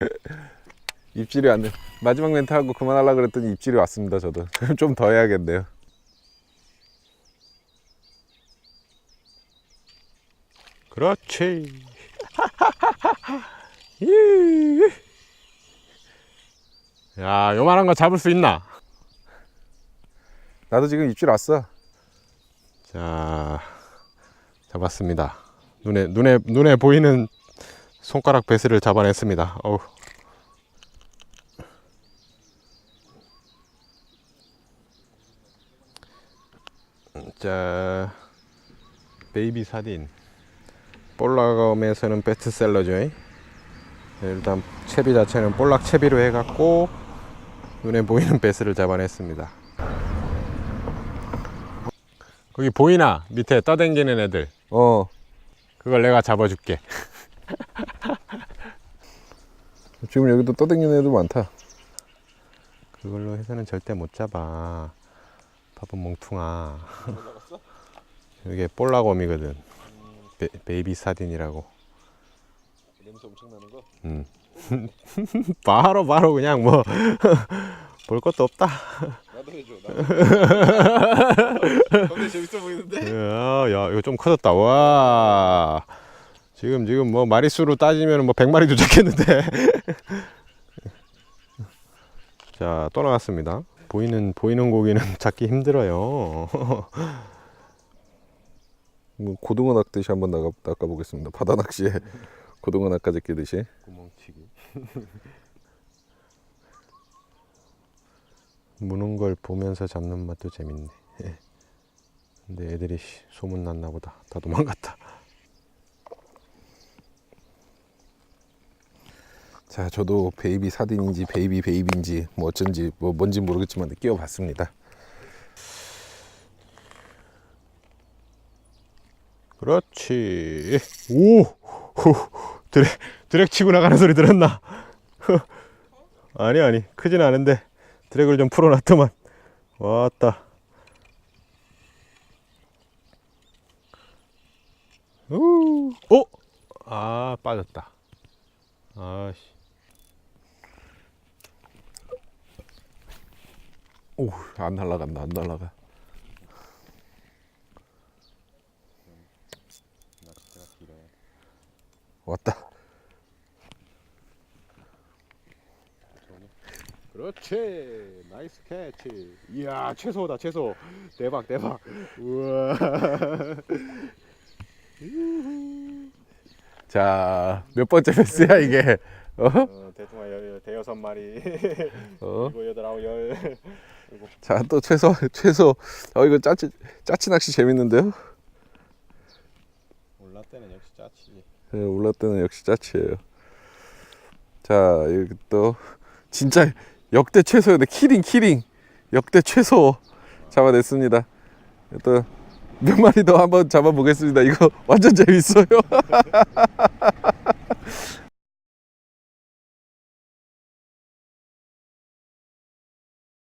입질이 안 돼. 마지막 멘트 하고 그만하려고 그랬더니 입질이 왔습니다. 저도 좀 더 해야겠네요. 그렇지. 이. 야, 요만한 거 잡을 수 있나? 나도 지금 입질 왔어. 자, 잡았습니다. 눈에 눈에 눈에 보이는 손가락 베스를 잡아냈습니다. 어우. 자, 베이비 사딘. 볼락엄에서는 베스트셀러죠. 일단 채비 자체는 볼락 채비로 해갖고 눈에 보이는 베스를 잡아냈습니다. 거기 보이나? 밑에 떠댕기는 애들. 어. 그걸 내가 잡아줄게. 지금 여기도 떠다니는 애들 많다. 그걸로 해서는 절대 못 잡아. 바본 몽퉁아. 이게 볼락엄이거든. 베, 베이비 사딘이라고. 냄새 엄청 나는 거. 음. 바로 바로 그냥 뭐 볼 것도 없다. 나도 해줘. 나도. 근데 재밌어 보이는데? 야, 야 이거 좀 커졌다. 와. 지금 지금 뭐 마리수로 따지면 뭐 100마리 도착했는데. 자, 또 나왔습니다. 보이는 보이는 고기는 잡기 힘들어요. 뭐 고등어 낚듯이 한번 낚아 보겠습니다. 바다 낚시에 고등어 낚아 제끼듯이. 구멍치기. 무는 걸 보면서 잡는 맛도 재밌네. 예. 근데 애들이 씨, 소문 났나 보다. 다 도망갔다. 자, 저도 베이비 사딘인지 베이비 베이비인지 뭐 어쩐지 뭐 뭔지 모르겠지만 끼워봤습니다. 그렇지. 오! 후, 드랙, 드랙 치고 나가는 소리 들었나? 아니, 아니. 크진 않은데 드랙을 좀 풀어놨더만. 왔다. 우, 오! 아, 빠졌다. 아씨. 오, 안 날라간다. 안 날라가. 왔다. 그렇지. 나이스 캐치. 이야, 최소다, 최소. 대박, 대박. 우와. 자, 몇 번째 베스야 이게? 어? 어, 대충 한 대여섯 마리. 어? 이거 여덟 아홉 열. 자, 또 최소 최소. 어 이거 짜치 짜치 낚시 재밌는데요? 올라 때는 역시 짜치지. 네, 올라 때는 역시 짜치예요. 자, 여기 또 진짜 역대 최소였네. 키링 키링. 역대 최소 잡아냈습니다. 또 몇 마리 더 한번 잡아보겠습니다. 이거 완전 재밌어요.